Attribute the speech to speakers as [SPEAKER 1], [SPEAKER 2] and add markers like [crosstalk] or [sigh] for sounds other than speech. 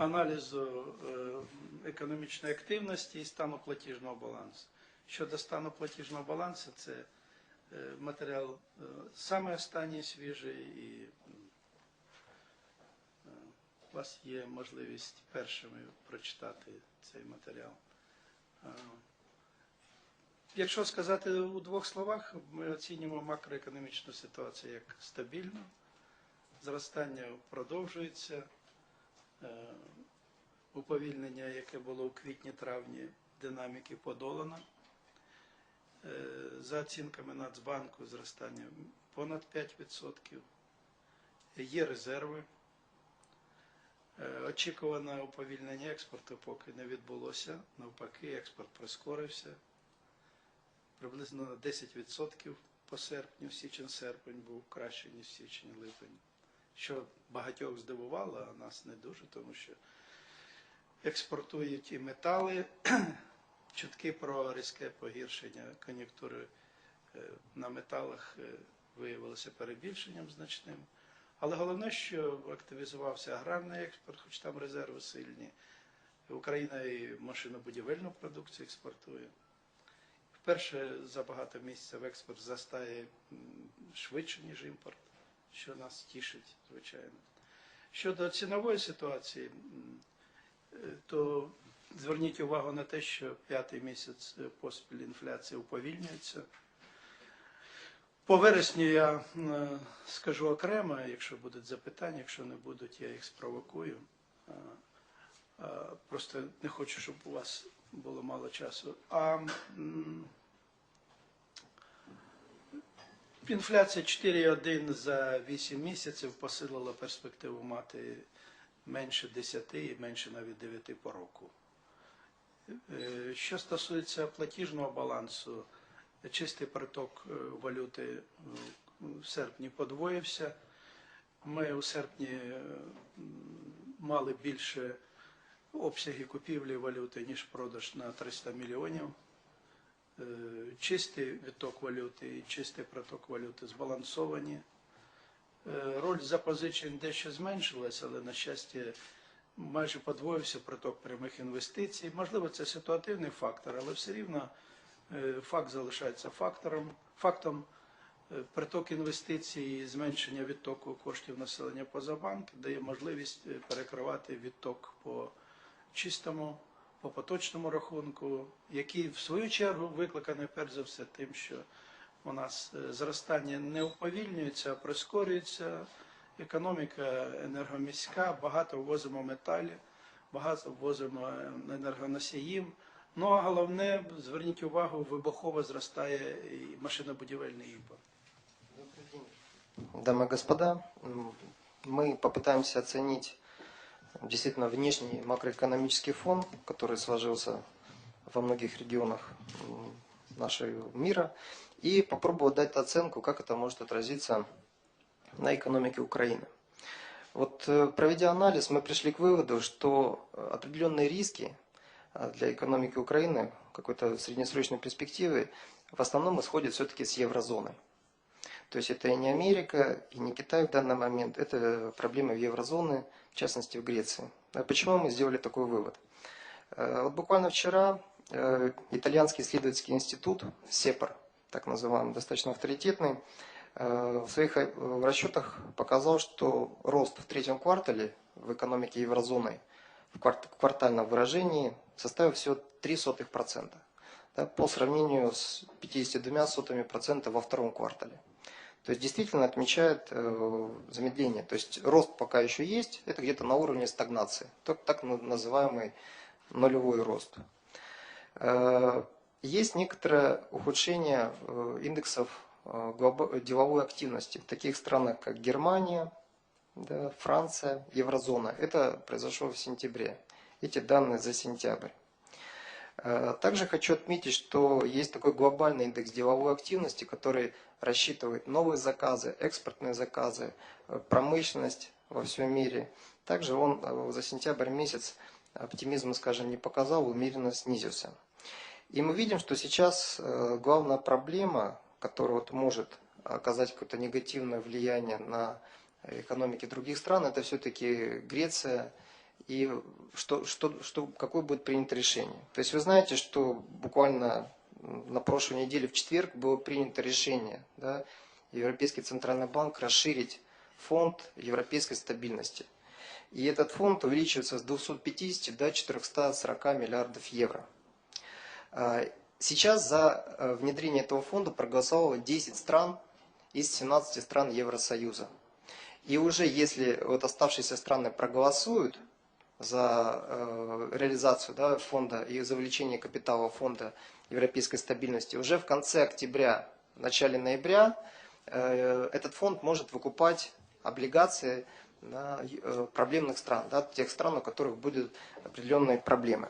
[SPEAKER 1] аналізу е, економічної активності і стану платіжного балансу. Щодо стану платіжного балансу, це е, матеріал е, саме останній свіжий, і у вас є можливість першими прочитати цей матеріал. Якщо сказати у двох словах, ми оцінюємо макроекономічну ситуацію як стабільну, зростання продовжується, уповільнення, яке було у квітні-травні, динаміки подолано. Е, За оцінками Нацбанку зростання понад 5%. Є резерви. Е, Очікуване уповільнення експорту поки не відбулося. Навпаки, експорт прискорився. Приблизно на 10% по серпню, січень-серпень був краще, ніж січень-липень. Що багатьох здивувало, а нас не дуже, тому що експортують і метали. [clears throat] Чутки про різке погіршення кон'юнктури е, на металах е, виявилося перебільшенням значним. Але головне, що активізувався аграрний експорт, хоч там резерви сильні. Україна і машинобудівельну продукцію експортує. Вперше за багато місяців експорт застає швидше, ніж імпорт, що нас тішить, звичайно. Щодо цінової ситуації, то зверніть увагу на те, що п'ятий місяць поспіль інфляція уповільнюється. По вересню я е, скажу окремо, якщо будуть запитання, якщо не будуть, я їх спровокую. Е, е, Просто не хочу, щоб у вас було мало часу. А інфляція 4,1 за 8 місяців посилила перспективу мати менше 10 і менше навіть 9 по року. Е, Що стосується платіжного балансу, чистий приток е, валюти е, в серпні подвоївся. Ми у серпні мали більше обсяги купівлі валюти, ніж продаж на 300 мільйонів. Чистий відток валюти і чистий приток валюти збалансовані. Е, Роль запозичень дещо зменшилась, але, на щастя, майже подвоївся приток прямих інвестицій. Можливо, це ситуативний фактор, але все рівно е, факт залишається фактором. Фактом Е, приток інвестицій і зменшення відтоку коштів населення поза банк дає можливість перекривати відток по чистому, по поточному рахунку, який в свою чергу викликаний перш за все тим, що у нас е, зростання не уповільнюється, а прискорюється. Економіка енергоміська, багато ввозимо металі, багато ввозимо е, енергоносіїв. Ну а головне, зверніть увагу, вибухово зростає і машинобудівельний імпорт.
[SPEAKER 2] Дамы и господа, м, мы попытаемся оценить действительно внешний макроэкономический фон, который сложился во многих регионах м, нашего мира, И попробовать дать оценку, как это может отразиться на экономике Украины. Вот э, проведя анализ, мы пришли к выводу, что э, определенные риски э, для экономики Украины какой-то среднесрочной перспективы в основном исходят все-таки с еврозоны. То есть это и не Америка, и не Китай в данный момент, это проблемы в еврозоны, в частности в Греции. А почему мы сделали такой вывод? Вот буквально вчера итальянский исследовательский институт, СЕПАР, так называемый, достаточно авторитетный, э, в своих э, расчетах показал, что рост в третьем квартале в экономике еврозоны в кварт- в квартальном выражении составил всего 0,03%, да, по сравнению с 52% во втором квартале. То есть действительно отмечает э, замедление. То есть рост пока еще есть, это где-то на уровне стагнации. Так, так на- называемый нулевой рост. Есть некоторое ухудшение э, индексов э, деловой активности в таких странах, как Германия, да, Франция, еврозона. Это произошло в сентябре. Эти данные за сентябрь. Э, Также хочу отметить, что есть такой глобальный индекс деловой активности, который рассчитывает новые заказы, экспортные заказы, промышленность во всем мире. Также он за сентябрь месяц оптимизма, скажем, не показал, умеренно снизился. И мы видим, что сейчас э, главная проблема, которая вот может оказать какое-то негативное влияние на экономики других стран, это все-таки Греция и что, что, что, какое будет принято решение. То есть вы знаете, что буквально на прошлой неделе в четверг было принято решение да, Европейский Центральный Банк расширить фонд европейской стабильности. И этот фонд увеличивается с 250 до 440 миллиардов евро. А, Сейчас за э, внедрение этого фонда проголосовало 10 стран из 17 стран Евросоюза. И уже если вот оставшиеся страны проголосуют за э, реализацию да, фонда и за увеличение капитала фонда европейской стабильности, уже в конце октября, в начале ноября э, этот фонд может выкупать облигации проблемных стран, да, тех стран, у которых будут определенные проблемы.